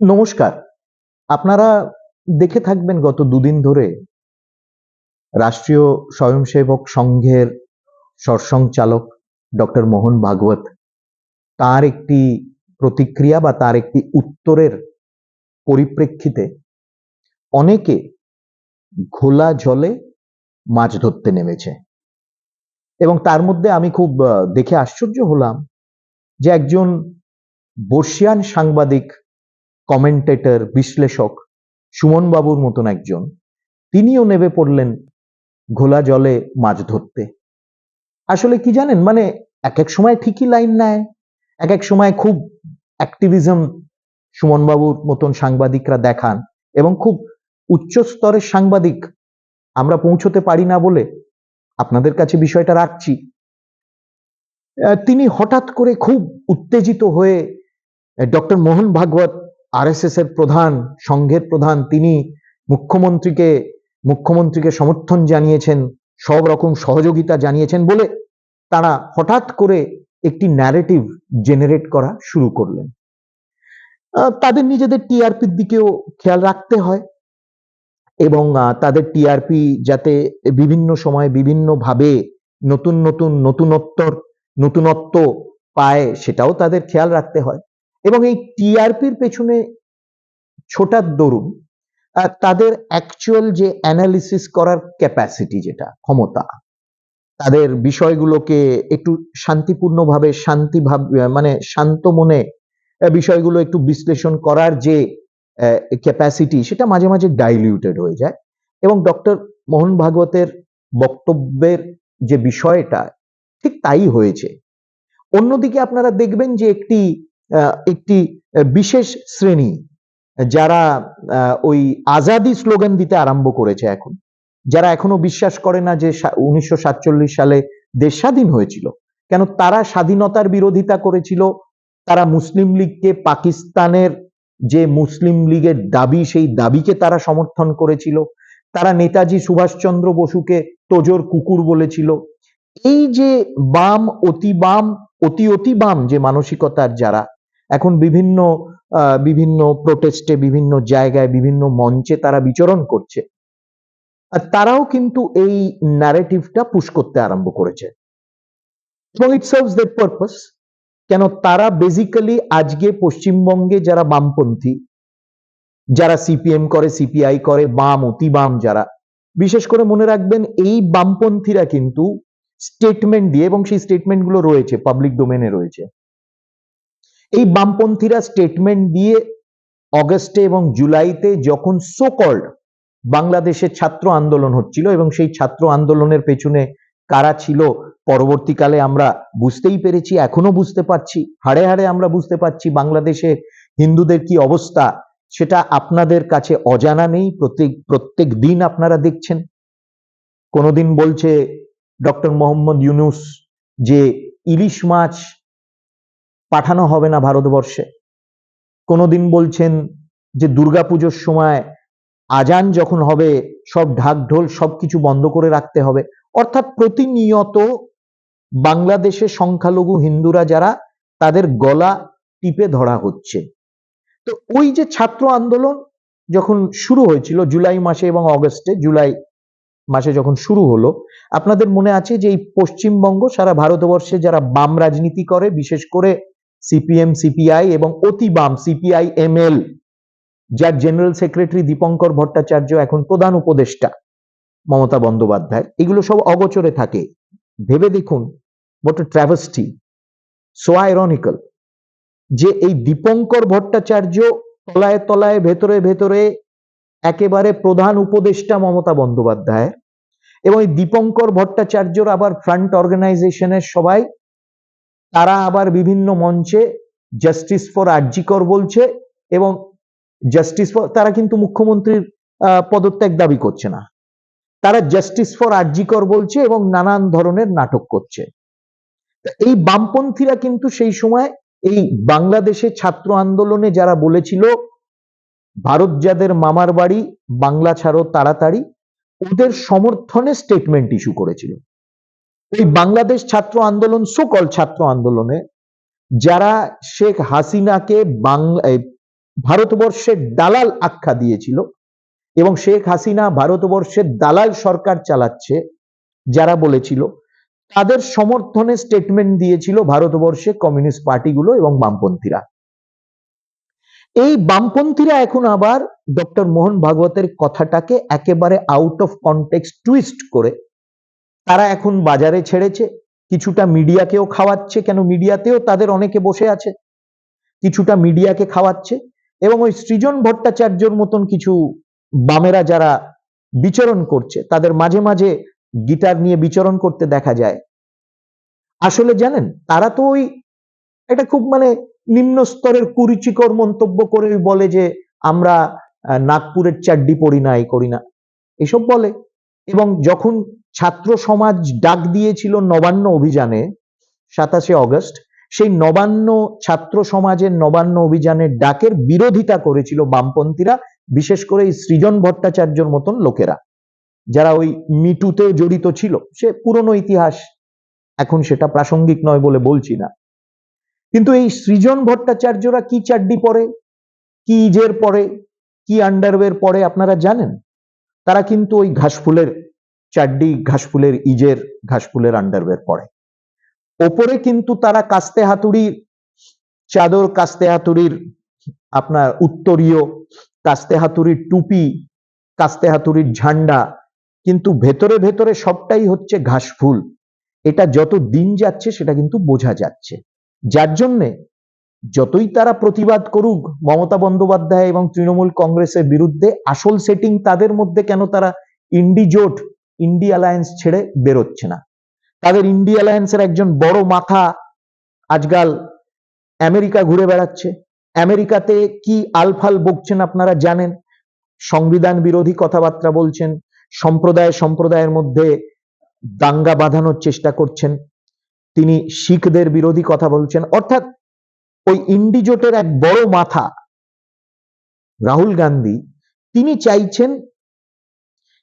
নমস্কার। আপনারা দেখে থাকবেন গত দুদিন ধরে রাষ্ট্রীয় স্বয়ংসেবক সংঘের সরসংচালক ডক্টর মোহন ভাগবত তার একটি প্রতিক্রিয়া বা তার একটি উত্তরের পরিপ্রেক্ষিতে অনেকে ঘোলা জলে মাছ ধরতে নেমেছে। এবং তার মধ্যে আমি খুব দেখে আশ্চর্য হলাম যে একজন বর্ষিয়ান সাংবাদিক কমেন্টেটর বিশ্লেষক সুমন বাবুর মতন একজন। তিনিও নেমে পড়লেন ঘোলা জলে মাছ ধরতে। আসলে কি জানেন মানে এক এক সময় ঠিকই লাইন নেয় এক এক সময় খুব অ্যাক্টিভিজম সুমন বাবুর মতন সাংবাদিকরা দেখান এবং খুব উচ্চ স্তরের সাংবাদিক আমরা পৌঁছতে পারি না বলে আপনাদের কাছে বিষয়টা রাখছি। তিনি হঠাৎ করে খুব উত্তেজিত হয়ে ডক্টর মোহন ভাগবত আরএসএস এর প্রধান, সংঘের প্রধান তিনি মুখ্যমন্ত্রীকে মুখ্যমন্ত্রীকে সমর্থন জানিয়েছেন, সব রকম সহযোগিতা জানিয়েছেন বলে তারা হঠাৎ করে একটি ন্যারেটিভ জেনারেট করা শুরু করলেন। তাদের নিজেদের টিআরপির দিকেও খেয়াল রাখতে হয় এবং তাদের টিআরপি যাতে বিভিন্ন সময় বিভিন্ন ভাবে নতুন নতুন নতুনত্বর, নতুনত্ব পায় সেটাও তাদের খেয়াল রাখতে হয়। এবং এই টিআরপির পেছনে ছোটার দরুন তাদের অ্যাকচুয়াল যে অ্যানালিসিস করার ক্যাপাসিটি যেটা, ক্ষমতা, তাদের বিষয়গুলোকে একটু শান্তিপূর্ণভাবে শান্তি ভাব মানে শান্ত মনে বিষয়গুলো একটু বিশ্লেষণ করার যে ক্যাপাসিটি সেটা মাঝে মাঝে ডাইলিউটেড হয়ে যায়। এবং ডক্টর মোহন ভাগবতের বক্তব্যের যে বিষয়টা, ঠিক তাই হয়েছে। অন্যদিকে আপনারা দেখবেন যে একটি একটি বিশেষ শ্রেণি যারা ওই আজাদি স্লোগান দিতে আরম্ভ করেছে এখন। যারা এখনও বিশ্বাস করে না যে উনিশশো সাতচল্লিশ সালে দেশ স্বাধীন হয়েছিল। কেন তারা স্বাধীনতার বিরোধিতা করেছিল? তারা মুসলিম লীগকে পাকিস্তানের যে মুসলিম লীগের দাবি, সেই দাবিকে তারা সমর্থন করেছিল। তারা নেতাজি সুভাষচন্দ্র বসুকে তোজোর কুকুর বলেছিল। এই যে বাম, অতি বাম, অতি অতি বাম যে মানসিকতার যারা এখন বিভিন্ন বিভিন্ন প্রোটেস্টে বিভিন্ন জায়গায়, বিভিন্ন মঞ্চে তারা বিচরণ করছে। আর তারাও কিন্তু এই ন্যারেটিভটা পুশ করতে আরম্ভ করেছে। এবং ইট সার্ভস দ্যাট পারপাস কেন তারা বেসিক্যালি আজকে পশ্চিমবঙ্গে যারা বামপন্থী, যারা সিপিএম করে সিপিআই করে, বাম অতি বাম যারা, বিশেষ করে মনে রাখবেন এই বামপন্থীরা কিন্তু স্টেটমেন্ট দিয়ে, এবং সেই স্টেটমেন্টগুলো রয়েছে পাবলিক ডোমেনে রয়েছে। এই বামপন্থীরা স্টেটমেন্ট দিয়ে অগস্টে এবং জুলাইতে যখন সোকল্ড বাংলাদেশের ছাত্র আন্দোলন হচ্ছিল এবং সেই ছাত্র আন্দোলনের পেছনে কারা ছিল, পরবর্তীকালে আমরা বুঝতেই পেরেছি, এখনও বুঝতে পারছি, হাড়ে হাড়ে আমরা বুঝতে পারছি বাংলাদেশে হিন্দুদের কি অবস্থা, সেটা আপনাদের কাছে অজানা নেই, প্রত্যেক প্রত্যেক দিন আপনারা দেখছেন। কোনোদিন বলছে ডক্টর মোহাম্মদ ইউনুস যে ইলিশ মাছ পাঠানো হবে না ভারতবর্ষে। কোনোদিন বলছেন যে দুর্গাপুজোর সময় আজান যখন হবে, সব ঢাক ঢোল সবকিছু বন্ধ করে রাখতে হবে। অর্থাৎ প্রতিনিয়ত বাংলাদেশে সংখ্যালঘু হিন্দুরা যারা, তাদের গলা টিপে ধরা হচ্ছে। তো ওই যে ছাত্র আন্দোলন যখন শুরু হয়েছিল জুলাই মাসে এবং অগস্টে, জুলাই মাসে যখন শুরু হলো, আপনাদের মনে আছে যে এই পশ্চিমবঙ্গ সারা ভারতবর্ষে যারা বাম রাজনীতি করে, বিশেষ করে সিপিএম সিপিআই এবং অতি বাম সিপিআই এমএল যার জেনারেল সেক্রেটারি দীপঙ্কর ভট্টাচার্য এখন প্রধান উপদেষ্টা, মমতা বন্দ্যোপাধ্যায়। এগুলো সব অগোচরে থাকে। ভেবে দেখুন বট ট্রাভেস্টি সো আইরনিক্যাল যে এই দীপঙ্কর ভট্টাচার্য তলায় তলায়, ভেতরে ভেতরে একেবারে প্রধান উপদেষ্টা মমতা বন্দ্যোপাধ্যায় এবং এই দীপঙ্কর ভট্টাচার্যর আবার ফ্রন্ট অর্গানাইজেশনের সবাই তারা আবার বিভিন্ন মঞ্চে জাস্টিস ফর আরজিকর বলছে এবং জাস্টিস ফর তারা কিন্তু মুখ্যমন্ত্রীর পদত্যাগ দাবি করছে না। তারা জাস্টিস ফর আরজিকর বলছে এবং নানান ধরনের নাটক করছে। এই বামপন্থীরা কিন্তু সেই সময় এই বাংলাদেশে ছাত্র আন্দোলনে যারা বলেছিল, ভারত যাদের মামার বাড়ি, বাংলা ছাড়ো তাড়াতাড়ি, ওদের সমর্থনে স্টেটমেন্ট ইস্যু করেছিল। এই বাংলাদেশ ছাত্র আন্দোলন সকল ছাত্র আন্দোলনে যারা শেখ হাসিনাকে ভারতবর্ষের দালাল আখ্যা দিয়েছিল এবং শেখ হাসিনা ভারতবর্ষের দালাল সরকার চালাচ্ছে, যারা বলেছিল, তাদের সমর্থনে স্টেটমেন্ট দিয়েছিল ভারতবর্ষে কমিউনিস্ট পার্টিগুলো এবং বামপন্থীরা। এই বামপন্থীরা এখন আবার ডক্টর মোহন ভাগবতের কথাটাকে একেবারে আউট অফ কনটেক্সট টুইস্ট করে তারা এখন বাজারে ছেড়েছে, কিছুটা মিডিয়াকেও খাওয়াচ্ছে, কেন মিডিয়াতেও তাদের অনেকে বসে আছে। কিছুটা মিডিয়াকে খাওয়াচ্ছে এবং ওই সৃজন ভট্টাচার্যর মতন কিছু বামেরা যারা বিচরণ করছে, তাদের মাঝে মাঝে গিটার নিয়ে বিচরণ করতে দেখা যায়। আসলে জানেন, তারা তো ওই এটা খুব মানে নিম্ন স্তরের কুরুচিকর মন্তব্য করে বলে যে, আমরা নাগপুরের চাড্ডি পড়ি না এই করি না। এসব বলে। এবং যখন ছাত্র সমাজ ডাক দিয়েছিল নবান্ন অভিযানে, সাতাশে অগস্ট, সেই নবান্ন ছাত্র সমাজের নবান্ন অভিযানের ডাকের বিরোধিতা করেছিল বামপন্থীরা, বিশেষ করে এই সৃজন ভট্টাচার্যর মতন লোকেরা। যারা ওই মিটুতে জড়িত ছিল, সে পুরনো ইতিহাস এখন সেটা প্রাসঙ্গিক নয় বলে বলছি না। কিন্তু এই সৃজন ভট্টাচার্যরা কি চাড্ডি পরে কি ইজের পরে কি আন্ডারওয়্যার পরে আপনারা জানেন? তারা কিন্তু ওই ঘাসফুলের চাড্ডি ঘাসফুলের ইজের ঘাসফুলের আন্ডারওয়্যার পরে। ওপরে কিন্তু তারা কাস্তে হাতুড়ির চাদর কাস্তে হাতুড়ির আপনার উত্তরীয়, কাস্তে হাতুড়ির টুপি, কাস্তে হাতুড়ির ঝান্ডা, কিন্তু ভেতরে ভেতরে সবটাই হচ্ছে ঘাসফুল। এটা যত দিন যাচ্ছে সেটা কিন্তু বোঝা যাচ্ছে। যার জন্যে যতই তারা প্রতিবাদ করুক, মমতা বন্দ্যোপাধ্যায় এবং তৃণমূল কংগ্রেসের বিরুদ্ধে আসল সেটিং তাদের মধ্যে কেন তারা ইন্ডি জোট ইন্ডি অ্যালায়েন্স ছেড়ে বেরোচ্ছে না? তাদের ইন্ডি অ্যালায়েন্সের একজন বড় মাথা আজকাল আমেরিকা ঘুরে বেড়াচ্ছে। আমেরিকাতে কি আলফাল বকছেন আপনারা জানেন? সংবিধান বিরোধী কথাবার্তা বলছেন, সম্প্রদায় সম্প্রদায়ের মধ্যে দাঙ্গা বাঁধানোর চেষ্টা করছেন। তিনি শিখদের বিরোধী কথা বলছেন। অর্থাৎ ওই ইন্ডিজোটের এক বড় মাথা, রাহুল গান্ধী, তিনি চাইছেন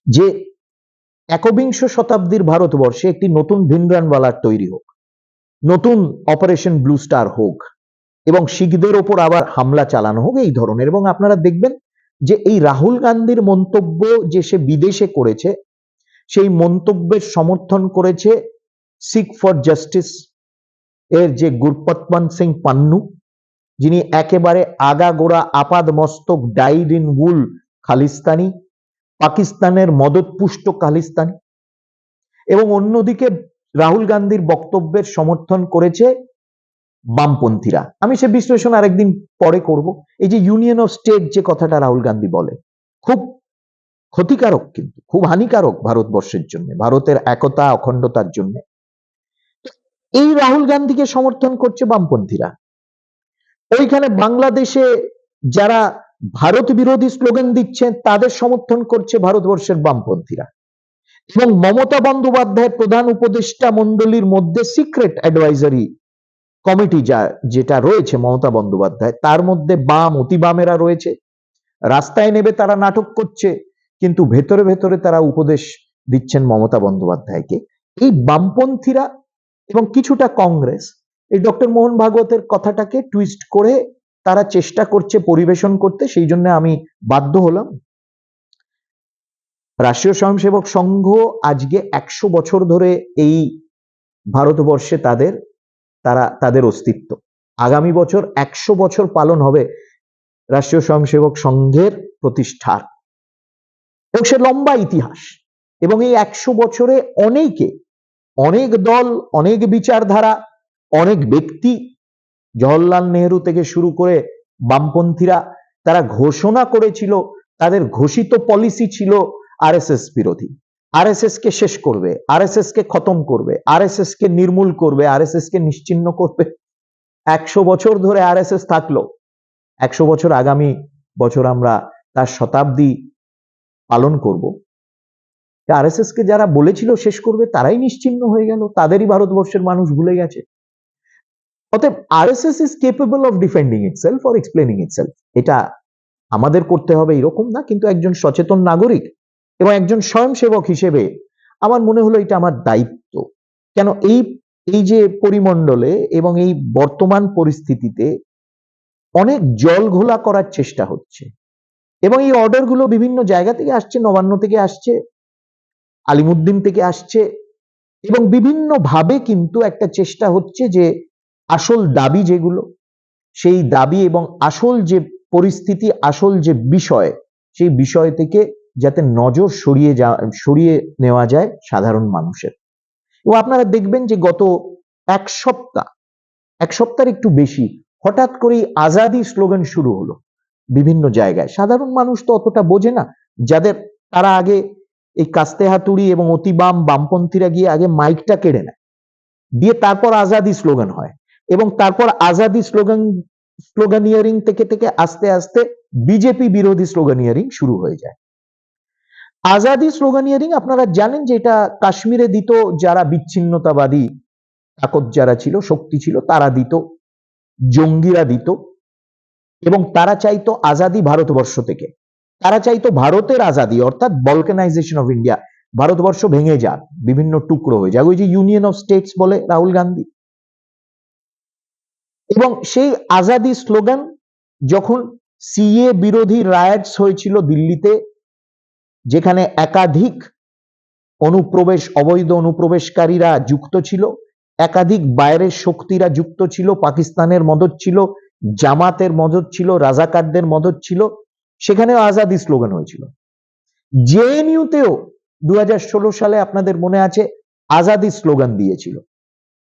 যে একবিংশ শতাব্দীর ভারতবর্ষে একটি নতুন ভিনরানওয়ালার তৈরি হোক, নতুন অপারেশন ব্লু স্টার হোক এবং শিখদের ওপর আবার হামলা চালানো হোক এই ধরনের। এবং আপনারা দেখবেন যে এই রাহুল গান্ধীর মন্তব্য যে সে বিদেশে করেছে, সেই মন্তব্যের সমর্থন করেছে সিক ফর জাস্টিস এর যে গুরপতমান সিং পান্নু, যিনি একেবারে আগাগোড়া আপাদ মস্তক ডাইড ইন উল খালিস্তানি, পাকিস্তানের মদতপুষ্ট খালিস্তানি এবং অন্যদিকে রাহুল গান্ধীর বক্তব্যের সমর্থন করেছে বামপন্থীরা। আমি সে বিশ্লেষণ আরেকদিন পরে করব। এই যে ইউনিয়ন অফ স্টেট যে কথাটা রাহুল গান্ধী বলে, খুব ক্ষতিকারক কিন্তু, খুব হানিকারক ভারতবর্ষের জন্য, ভারতের একতা, অখণ্ডতার জন্য। এই রাহুল গান্ধীকে সমর্থন করছে বামপন্থীরা। ওইখানে বাংলাদেশে যারা ভারত বিরোধী স্লোগান দিচ্ছেন, তাদের সমর্থন করছে ভারতবর্ষের বামপন্থীরা। এবং মমতা বন্দ্যোপাধ্যায় প্রধান উপদেষ্টা মন্ডলীর মধ্যে সিক্রেট অ্যাডভাইজারি কমিটি যা, যেটা রয়েছে মমতা বন্দ্যোপাধ্যায়, তার মধ্যে বাম, অতি বামেরা রয়েছে। রাস্তায় নেবে তারা নাটক করছে, কিন্তু ভেতরে ভেতরে তারা উপদেশ দিচ্ছেন মমতা বন্দ্যোপাধ্যায়কে। এই বামপন্থীরা এবং কিছুটা কংগ্রেস। এই ডক্টর মোহন ভাগবতের কথাটাকে টুইস্ট করে তারা চেষ্টা করছে পরিবেশন করতে, সেই জন্য আমি বাধ্য হলাম। রাষ্ট্রীয় স্বয়ংসেবক সংঘ আজকে একশো বছর ধরে এই ভারতবর্ষে তাদের, তারা, তাদের অস্তিত্ব। আগামী বছর একশো বছর পালন হবে রাষ্ট্রীয় স্বয়ংসেবক সংঘের প্রতিষ্ঠার। এবং সে লম্বা ইতিহাস। এবং এই একশো বছরে অনেকে অনেক দল, অনেক বিচারধারা, অনেক ব্যক্তি জওহরলাল নেহরু থেকে শুরু করে বামপন্থীরা তারা ঘোষণা করেছিল, তাদের ঘোষিত পলিসি ছিল আরএসএস বিরোধী। আরএসএস কে শেষ করবে আরএসএস কে খতম করবে আরএসএস কে নির্মূল করবে আরএসএস কে নিশ্চিন্ন করবে। একশো বছর ধরে আরএসএস থাকল। একশো বছর আগামী বছর আমরা তার শতাব্দী পালন করব। আরএসএস কে যারা বলেছিল শেষ করবে, তারাই নিশ্চিন্ন হয়ে গেল। তাদেরই ভারতবর্ষের মানুষ ভুলে গেছে। অতএব RSS is capable of defending itself or explaining itself এটা আমাদের করতে হবে এরকম না, কিন্তু একজন সচেতন নাগরিক এবং একজন স্বয়ংসেবক হিসেবে আমার মনে হলো এটা আমার দায়িত্ব। কেন এই এই যে পরিমণ্ডলে এবং এই বর্তমান পরিস্থিতিতে অনেক জল ঘোলা করার চেষ্টা হচ্ছে। এবং এই অর্ডারগুলো বিভিন্ন জায়গা থেকে আসছে, নবান্ন থেকে আসছে। আলিমুদ্দিন থেকে আসছে এবং বিভিন্ন ভাবে কিন্তু একটা চেষ্টা হচ্ছে যে আসল দাবি যেগুলো, সেই দাবি এবং আসল যে পরিস্থিতি, আসল যে বিষয়, সেই বিষয় থেকে যাতে নজর সরিয়ে যা, সরিয়ে নেওয়া যায় সাধারণ মানুষের। এবং আপনারা দেখবেন যে গত এক সপ্তাহ, এক সপ্তাহের একটু বেশি, হঠাৎ করেই আজাদি স্লোগান শুরু হলো বিভিন্ন জায়গায়। সাধারণ মানুষ তো অতটা বোঝে না। যাদের, তারা আগে এই কাস্তে হাতুড়ি এবং অতিবাম বামপন্থীরা গিয়ে আগে মাইকটা কেড়ে নেয়। দিয়ে তারপর আজাদি স্লোগান হয় এবং তারপর আজাদি স্লোগান, স্লোগানিয়ারিং থেকে থেকে আস্তে আস্তে বিজেপি বিরোধী স্লোগানিয়ারিং শুরু হয়ে যায়। আজাদি স্লোগানিয়ারিং আপনারা জানেন যে এটা কাশ্মীরে দিত, যারা বিচ্ছিন্নতাবাদী তাকত যারা ছিল, শক্তি ছিল, তারা দিত, জঙ্গিরা দিত এবং তারা চাইতো আজাদি ভারতবর্ষ থেকে। তারা চাইতো ভারতের আজাদি, অর্থাৎ বলকানাইজেশন অফ ইন্ডিয়া ভারতবর্ষ ভেঙে যাক, বিভিন্ন টুকরো হয়ে যাক, ওই যে ইউনিয়ন অফ স্টেটস বলে রাহুল গান্ধী। এবং সেই আজাদি স্লোগান যখন সিএ বিরোধী রায়টস হয়েছিল দিল্লিতে, যেখানে একাধিক অনুপ্রবেশ, অবৈধ অনুপ্রবেশকারীরা যুক্ত ছিল, একাধিক বাইরের শক্তিরা যুক্ত ছিল, পাকিস্তানের মদত ছিল, জামাতের মদত ছিল, রাজাকারদের মদত ছিল সেখানেও আজাদি স্লোগান হয়েছিল। জেএনইউতেও দু সালে আপনাদের মনে আছে আজাদি স্লোগান দিয়েছিল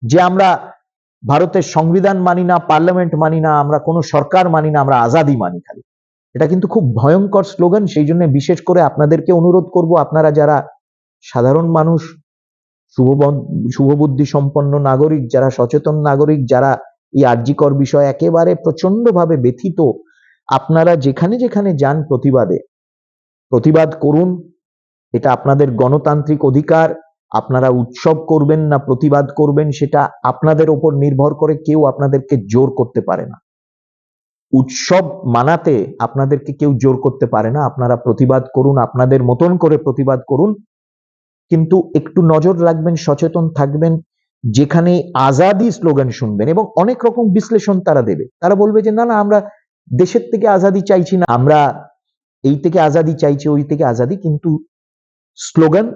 যে আমরা ভারতের সংবিধান মানি না, পার্লামেন্ট মানি না, আমরা কোনো সরকার মানি না, আমরা আজাদি মানি খালি। এটা কিন্তু খুব ভয়ঙ্কর স্লোগান, সেই জন্য বিশেষ করে আপনাদেরকে অনুরোধ করব, আপনারা যারা সাধারণ মানুষ, শুভ শুভবুদ্ধি সম্পন্ন নাগরিক, যারা সচেতন নাগরিক, যারা এই আর্যিকর বিষয় একেবারে প্রচন্ডভাবে ব্যথিত আপনারা যেখানে যেখানে যান প্রতিবাদে। প্রতিবাদ করুন, এটা আপনাদের গণতান্ত্রিক অধিকার, আপনারা উৎসব করবেন না প্রতিবাদ করবেন, সেটা আপনাদের ওপর নির্ভর করে কেউ আপনাদেরকে জোর করতে পারে না। উৎসব মানাতে আপনাদেরকে কেউ জোর করতে পারে না, আপনারা প্রতিবাদ করুন, আপনাদের মতন করে প্রতিবাদ করুন, কিন্তু একটু নজর রাখবেন, সচেতন থাকবেন, যেখানে আজাদি স্লোগান শুনবেন এবং অনেক রকম বিশ্লেষণ তারা দেবে। তারা বলবে যে, না না, আমরা দেশের থেকে আজাদি চাইছি না, আমরা এই থেকে আজাদি চাইছি, ওই থেকে আজাদি, কিন্তু স্লোগান,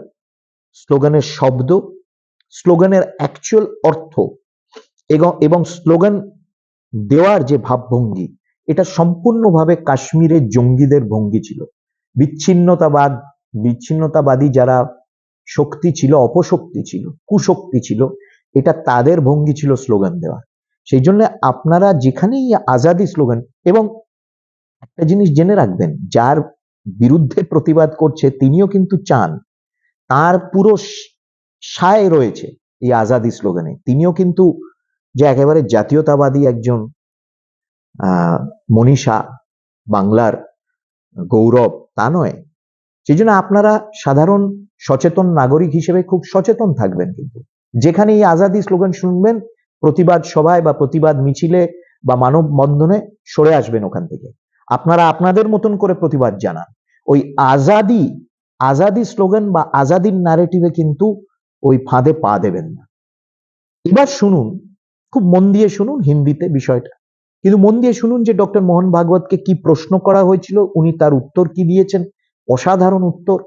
স্লোগানের শব্দ, স্লোগানের অ্যাকচুয়াল অর্থ এবং স্লোগান দেওয়ার যে ভাবভঙ্গি, এটা সম্পূর্ণভাবে কাশ্মীরের জঙ্গিদের ভঙ্গি ছিল। বিচ্ছিন্নতাবাদ, বিচ্ছিন্নতাবাদী যারা শক্তি ছিল, অপশক্তি ছিল, কুশক্তি ছিল, এটা তাদের ভঙ্গি ছিল স্লোগান দেওয়া। সেই জন্য আপনারা যেখানেই আজাদি স্লোগান এবং একটা জিনিস জেনে রাখবেন, যার বিরুদ্ধে প্রতিবাদ করছে তিনিও কিন্তু চান, তার পুরো সায় রয়েছে এই আজাদি স্লোগানে। তিনিও কিন্তু যে একেবারে জাতীয়তাবাদী একজন মনীষা, বাংলার গৌরব, তা নয়। সেই জন্য আপনারা সাধারণ সচেতন নাগরিক হিসেবে খুব সচেতন থাকবেন কিন্তু। যেখানে এই আজাদি স্লোগান শুনবেন প্রতিবাদ সভায় বা প্রতিবাদ মিছিলে বা মানব বন্ধনে সরে আসবেন ওখান থেকে। আপনারা আপনাদের মতন করে প্রতিবাদ জানান। ওই আজাদি আজাদি স্লোগান বা আজাদির নারেটিভে কিন্তু ওই ফাঁদে পা দেবেন না। এবার শুনুন, খুব মন দিয়ে শুনুন হিন্দিতে বিষয়টা। কিন্তু মন দিয়ে শুনুন যে ডক্টর মোহন ভাগবতকে কি প্রশ্ন করা হয়েছিল, উনি তার উত্তর কি দিয়েছেন? অসাধারণ উত্তর।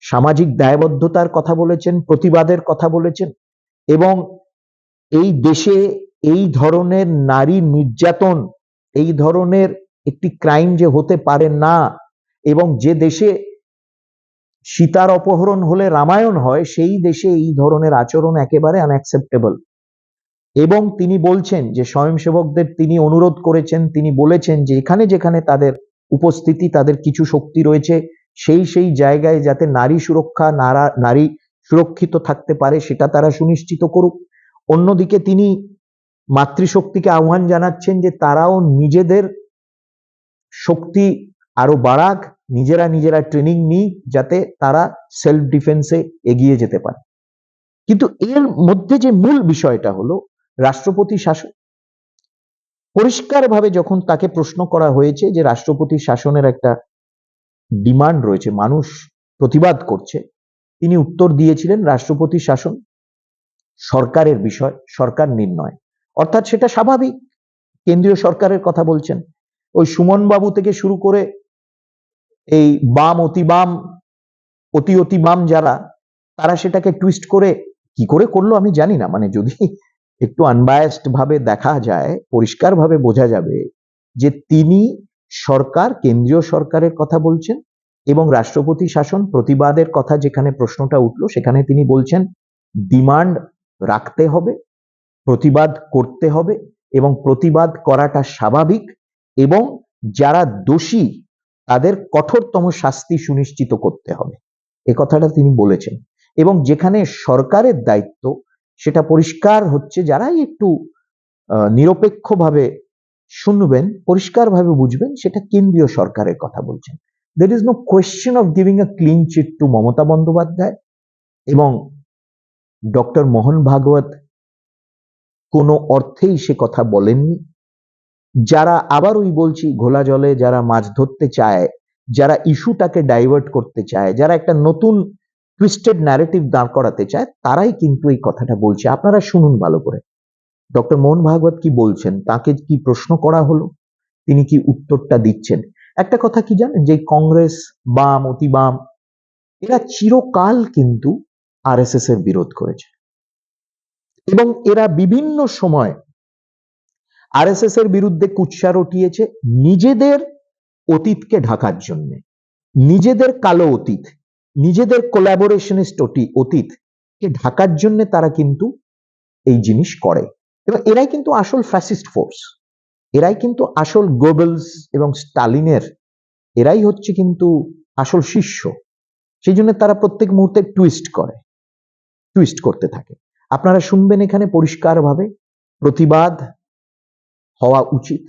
সামাজিক দায়বদ্ধতার কথা বলেছেন, প্রতিবাদের কথা বলেছেন এবং এই দেশে এই ধরনের নারী নির্যাতন, এই ধরনের একটি ক্রাইম যে হতে পারে না এবং যে দেশে সীতার অপহরণ হলে রামায়ণ হয়, সেই দেশে এই ধরনের আচরণ একেবারে আনঅ্যাকসেপ্টেবল এবং তিনি বলছেন যে স্বয়ংসেবকদের তিনি অনুরোধ করেছেন, তিনি বলেছেন যে এখানে যেখানে তাদের উপস্থিতি, তাদের কিছু শক্তি রয়েছে, সেই সেই জায়গায় যাতে নারী সুরক্ষা, নারা, নারী সুরক্ষিত থাকতে পারে, সেটা তারা সুনিশ্চিত করুক। অন্যদিকে তিনি মাতৃশক্তিকে আহ্বান জানাচ্ছেন যে তারাও নিজেদের শক্তি আরও বাড়াক, নিজেরা নিজেরা ট্রেনিং নিই যাতে তারা সেলফ ডিফেন্সে এগিয়ে যেতে পারে। কিন্তু এর মধ্যে যে মূল বিষয়টা হলো, রাষ্ট্রপতি শাসন। পরিষ্কারভাবে যখন তাকে প্রশ্ন করা হয়েছে যে রাষ্ট্রপতি শাসনের একটা ডিমান্ড রয়েছে, মানুষ প্রতিবাদ করছে, তিনি উত্তর দিয়েছিলেন রাষ্ট্রপতি শাসন। সরকারের বিষয়, সরকার নির্ণয়। অর্থাৎ সেটা স্বাভাবিক। কেন্দ্রীয় সরকারের কথা বলছেন। ওই সুমন বাবু থেকে শুরু করে এই বাম অতি বাম, অতি অতি বাম যারা, তারা সেটাকে টুইস্ট করে কি করে করল আমি জানি না। মানে যদি একটু আনবায়াসড ভাবে দেখা যায়, পরিষ্কার ভাবে বোঝা যাবে যে তিনি সরকার, কেন্দ্রীয় সরকারের কথা বলছেন এবং রাষ্ট্রপতি শাসন প্রতিবাদের কথা যেখানে প্রশ্নটা উঠল, সেখানে তিনি বলছেন ডিমান্ড রাখতে হবে, প্রতিবাদ করতে হবে এবং প্রতিবাদ করাটা স্বাভাবিক এবং যারা দোষী তাদের কঠোরতম শাস্তি সুনিশ্চিত করতে হবে। এ কথাটা তিনি বলেছেন এবং যেখানে সরকারের দায়িত্ব সেটা পরিষ্কার হচ্ছে, যারাই একটু নিরপেক্ষভাবে শুনবেন, পরিষ্কারভাবে বুঝবেন, সেটা কেন্দ্রীয় সরকারের কথা বলছেন। There is no question of giving a clean chit to Mamata Bandyopadhyay এবং ডক্টর মোহন ভাগবত কোনো অর্থেই সে কথা বলেননি। যারা আবার ওই বলছি ঘোলা জলে যারা মাছ ধরতে চায়, যারা ইস্যুটাকে ডাইভার্ট করতে চায়, যারা একটা নতুন টুইস্টেড ন্যারেটিভ দাঁড় করাতে চায়, তারাই কিন্তু এই কথাটা বলছে। আপনারা শুনুন ভালো করে। ডক্টর মোহন ভাগবত কি বলছেন? তাকে কি প্রশ্ন করা হলো? তিনি কি উত্তরটা দিচ্ছেন? একটা কথা কি জানেন? যে কংগ্রেস, বাম, অতি বাম, এরা চিরকাল কিন্তু আরএসএস এর বিরোধ করেছে। এবং এরা বিভিন্ন সময় আরএসএস এর বিরুদ্ধে কুৎসা রটিয়েছে নিজেদের অতীতকে ঢাকার জন্য। নিজেদের কালো অতীত, নিজেদের কোলাবোরেশনিস্ট অতীত কে ঢাকার জন্য তারা কিন্তু এই জিনিস করে। এবং এরাই কিন্তু আসল ফ্যাসিস্ট ফোর্স এরাই কিন্তু আসল গোবেলস এবং স্টালিনের এরাই হচ্ছে কিন্তু আসল শিষ্য। সেই জন্য তারা প্রত্যেক মুহূর্তে টুইস্ট করে। টুইস্ট করতে থাকে। আপনারা শুনবেন এখানে পরিষ্কারভাবে, প্রতিবাদ হওয়া উচিত,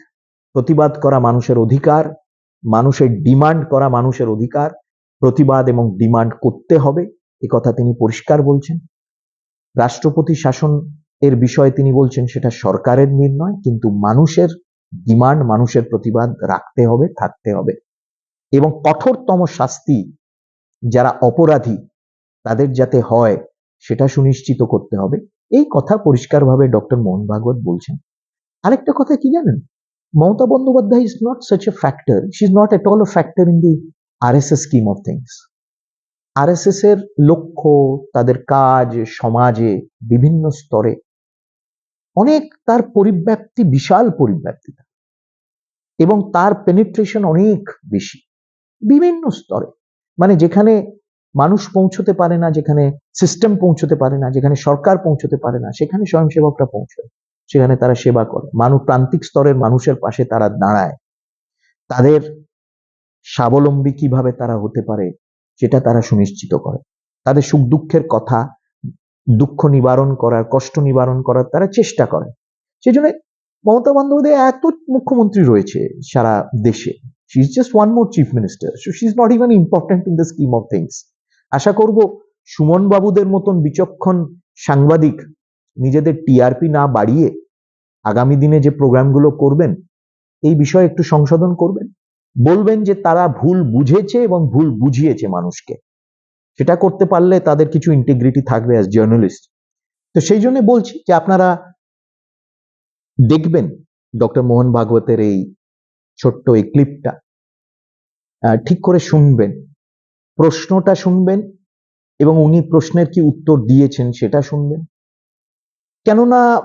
প্রতিবাদ করা মানুষের অধিকার, মানুষের ডিমান্ড করা মানুষের অধিকার, প্রতিবাদ এবং ডিমান্ড করতে হবে, এ কথা তিনি পরিষ্কার বলছেন। রাষ্ট্রপতি শাসন এর বিষয়ে তিনি বলছেন, সেটা সরকারের নির্ণয়, কিন্তু মানুষের ডিমান্ড মানুষের প্রতিবাদ রাখতে হবে, থাকতে হবে। এবং কঠোরতম শাস্তি, যারা অপরাধী, তাদের যাতে হয় সেটা সুনিশ্চিত করতে হবে। এই কথা পরিষ্কারভাবে ডক্টর মোহন ভাগবত বলছেন। আরেকটা কথা কি জানেন? Mamata Bandyopadhyay is not such a factor she is not at all a factor in the R S S scheme of things R S S এর লক্ষ্য, তাদের কাজ, সমাজে বিভিন্ন স্তরে অনেক তার পরিব্যাপ্তি, বিশাল পরিব্যাপ্তি এবং তার পেনিট্রেশন অনেক বেশি। বিভিন্ন স্তরে। মানে যেখানে মানুষ পৌঁছতে পারে না, যেখানে সিস্টেম পৌঁছতে পারে না, যেখানে সরকার পৌঁছতে পারে না, সেখানে স্বয়ংসেবকরা পৌঁছয়। সেখানে তারা সেবা করে। মানুষ প্রান্তিক স্তরের মানুষের পাশে তারা দাঁড়ায়। তাদের স্বাবলম্বী কীভাবে তারা হতে পারে, সেটা তারা সুনিশ্চিত করে। তাদের সুখ দুঃখের কথা, দুঃখ নিবারণ করার, কষ্ট নিবারণ করার তারা চেষ্টা করে। সেই জন্য মমতা বন্দ্যোপাধ্যায় এত মুখ্যমন্ত্রী রয়েছে সারা দেশে। She is just one more chief minister so she is not even important in the scheme of things আশা করব সুমন বাবুদের মতন বিচক্ষণ সাংবাদিক নিজেদের টিআরপি না বাড়িয়ে আগামী দিনে যে প্রোগ্রামগুলো করবেন, এই বিষয়ে একটু সংশোধন করবেন? বলবেন যে তারা ভুল বুঝেছে এবং ভুল বুঝিয়েছে মানুষকে। সেটা করতে পারলে তাদের কিছু ইন্টিগ্রিটি থাকবে অ্যাজ জার্নালিস্ট তো সেই জন্য বলছি যে আপনারা দেখবেন ডক্টর মোহন ভাগবতের এই ছোট্ট এই ক্লিপটা ঠিক করে শুনবেন। প্রশ্নটা শুনবেন এবং উনি প্রশ্নের কি উত্তর দিয়েছেন সেটা শুনবেন। কেননা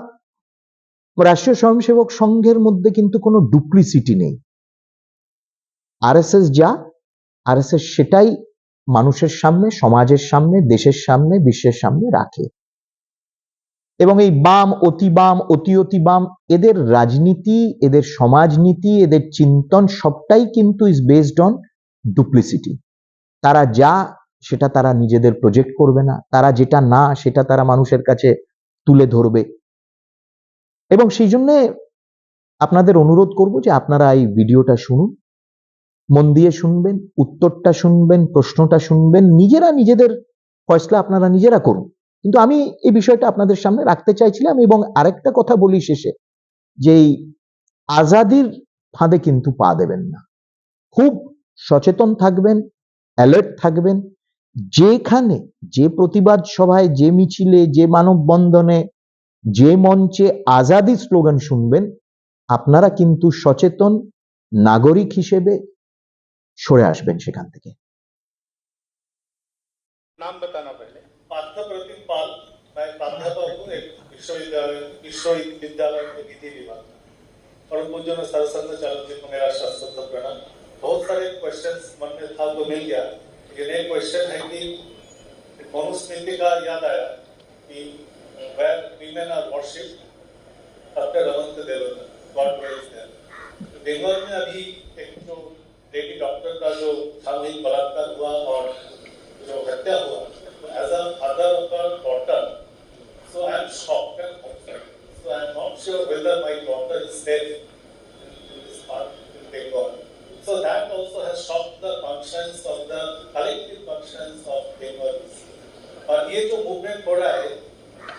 রাষ্ট্রীয় স্বয়ংসেবক সংঘের মধ্যে কিন্তু কোনো ডুপ্লিসিটি নেই। আরএসএস যা, আরএসএস সেটাই মানুষের সামনে, সমাজের সামনে, দেশের সামনে, বিশ্বের সামনে রাখে। এবং এই বাম, অতি বাম, অতি অতি বাম, এদের রাজনীতি, এদের সমাজনীতি, এদের চিন্তন সবটাই কিন্তু ইজ বেসড অন ডুপ্লিসিটি তারা যা, সেটা তারা নিজেদের প্রজেক্ট করবে না। তারা যেটা না, সেটা তারা মানুষের কাছে তুলে ধরবে। এবং সেই জন্য আপনাদের অনুরোধ করব যে আপনারা এই ভিডিওটা শুনুন, মন দিয়ে শুনবেন, উত্তরটা শুনবেন, প্রশ্নটা শুনবেন, নিজেরা নিজেদের ফয়সলা আপনারা নিজেরা করুন। কিন্তু আমি এই বিষয়টা আপনাদের সামনে রাখতে চাইছিলাম এবং আরেকটা কথা বলি শেষে, যে এই আজাদির ফাঁদে কিন্তু পা দেবেন না। খুব সচেতন থাকবেন অ্যালার্ট থাকবেন যেখানে যে প্রতিবাদ সভায় যে মিছিলে যে মানববন্ধনে যে মঞ্চে আজাদি স্লোগান শুনবেন আপনারা কিন্তু সচেতন নাগরিক হিসেবে সরে আসবেন সেখান থেকে नाम बताना पहले पार्थ प्रतिम पाल मैं प्राध्यापक हूँ एक विश्वविद्यालय विश्वविद्यालय में विधि विभाग में। और पूज्य में सरसंघ चालक जी को मेरा शास्त्र प्रणाम बहुत सारे क्वेश्चंस मन में था तो मिल गया। लेकिन एक क्वेश्चन है कि मनुस्मृति का याद आया कि where women are worshipped after अवंत देवता God praise them बंगाल में अभी एक जो लेडी डॉक्टर का जो सामूहिक बलात्कार हुआ और जो हत्या हुआ as a father of a daughter so I am shocked and upset so I am not sure whether my daughter is safe in this part in Bengal. So that also has shocked the conscience of the collective conscience of Bengalis. और ये जो हो रहा है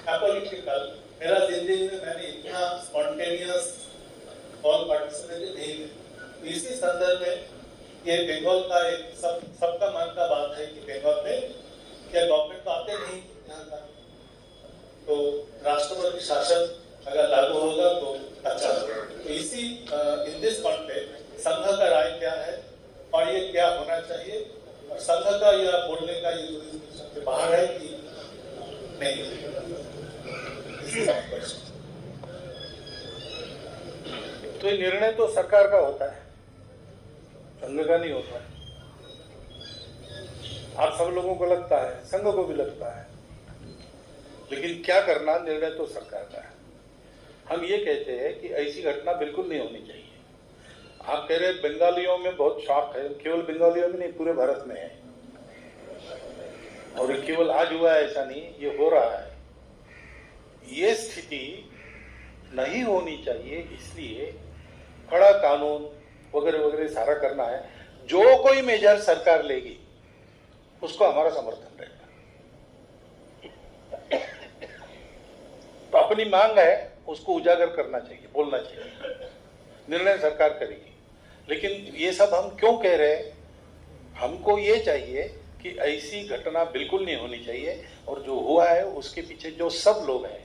apolitical मेरा ज़िंदगी में मैंने इतना स्पॉन्टेनियस कॉल पार्टिसिपेट नहीं है तो इसी संदर्भ में ये बंगाल का एक सब, सबका मन का बात है कि बंगाल में क्या गवर्नमेंट तो आते नहीं यहाँ का तो राष्ट्रपति शासन अगर लागू होगा तो अच्छा। होगा तो इसी इन दिस कॉन्टेक्स्ट संघ का राय क्या है और ये क्या होना चाहिए? और संघ का यह बोलने का ये बाहर है कि नहीं. तो ये निर्णय तो सरकार का होता है। संघ का नहीं होता है। आप सब लोगों को लगता है, संघ को भी लगता है। लेकिन क्या करना, निर्णय तो सरकार का है। हम ये कहते हैं कि ऐसी घटना बिल्कुल नहीं होनी चाहिए। आप कह रहे बंगालियों में बहुत शौक है। केवल बंगालियों में नहीं, पूरे भारत में है। और केवल आज हुआ है, ऐसा नहीं, ये हो रहा है। ये स्थिति नहीं होनी चाहिए, इसलिए कड़ा कानून वगैरह वगैरह सारा करना है। जो कोई मेजर सरकार लेगी, उसको हमारा समर्थन रहेगा। तो अपनी मांग है, उसको उजागर करना चाहिए, बोलना चाहिए। निर्णय सरकार करेगी। लेकिन ये सब हम क्यों कह रहे हैं? हमको ये चाहिए कि ऐसी घटना बिल्कुल नहीं होनी चाहिए। और जो हुआ है, उसके पीछे जो सब लोग हैं,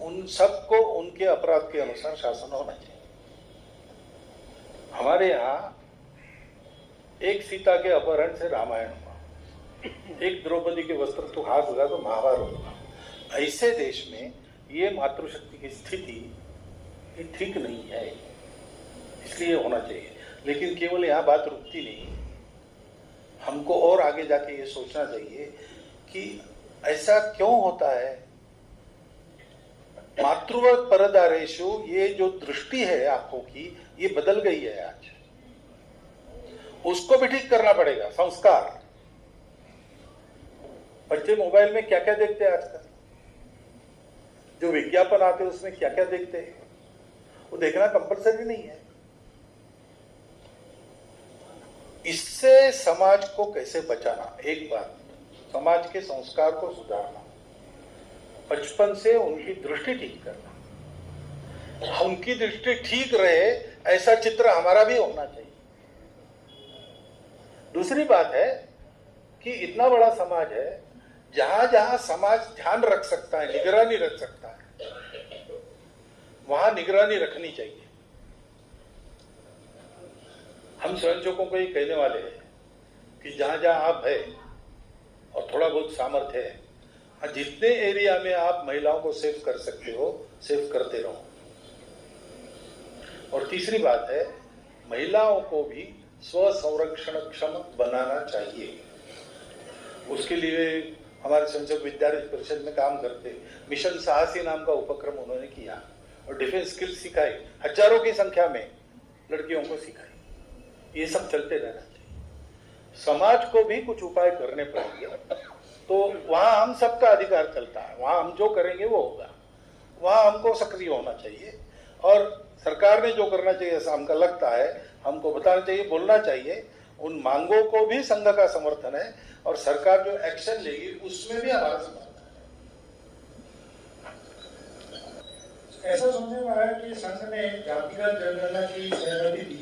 उन सबको उनके अपराध के अनुसार शासन होना चाहिए। हमारे यहाँ एक सीता के अपहरण से रामायण हुआ। एक द्रौपदी के वस्त्र तो हाथ लगा तो महाभारत हुआ। ऐसे देश में ये मातृशक्ति की स्थिति ठीक नहीं है। इसलिए होना चाहिए। लेकिन केवल यहाँ बात रुकती नहीं। हमको और आगे जाके ये सोचना चाहिए कि ऐसा क्यों होता है? मातृ परदारेशु, ये जो दृष्टि है आँखों की, ये बदल गई है आज। उसको भी ठीक करना पड़ेगा, संस्कार। बच्चे मोबाइल में क्या क्या देखते हैं आजकल? जो विज्ञापन आते हैं उसमें क्या क्या देखते हैं? वो देखना कंपलसरी नहीं है। इससे समाज को कैसे बचाना? एक बात, समाज के संस्कार को सुधारना, बचपन से उनकी दृष्टि ठीक करना। उनकी दृष्टि ठीक रहे, ऐसा चित्र हमारा भी होना चाहिए। दूसरी बात है कि इतना बड़ा समाज है जहाँ जहाँ समाज ध्यान रख सकता है, निगरानी रख सकता है, वहाँ निगरानी रखनी चाहिए। हम स्वयंसेवकों को ये कहने वाले हैं कि जहाँ जहाँ आप है और थोड़ा बहुत सामर्थ्य है हाँ, जितने एरिया में आप महिलाओं को सेव कर सकते हो सेव करते रहो। और तीसरी बात है महिलाओं को भी स्व संरक्षण क्षम बनाना चाहिए। उसके लिए हमारे संसद विद्यालय परिषद में काम करते मिशन साहसी नाम का उपक्रम उन्होंने किया और डिफेंस स्किल सिखाई। हज़ारों की संख्या में लड़कियों को सिखाई। ये सब चलते रहना चाहिए। समाज को भी कुछ उपाय करने पड़ेंगे तो वहाँ हम सबका अधिकार चलता है। वहाँ हम जो करेंगे वो होगा। वहाँ हमको सक्रिय होना चाहिए। और सरकार ने जो करना चाहिए, ऐसा हमको लगता है, हमको बताना चाहिए, बोलना चाहिए, उन मांगों को भी संघ का समर्थन है और सरकार जो एक्शन लेगी, उसमें भी हमारा समर्थन है। ऐसा समझने में आया कि संघ ने जातिगत जनगणना की सहमति दी।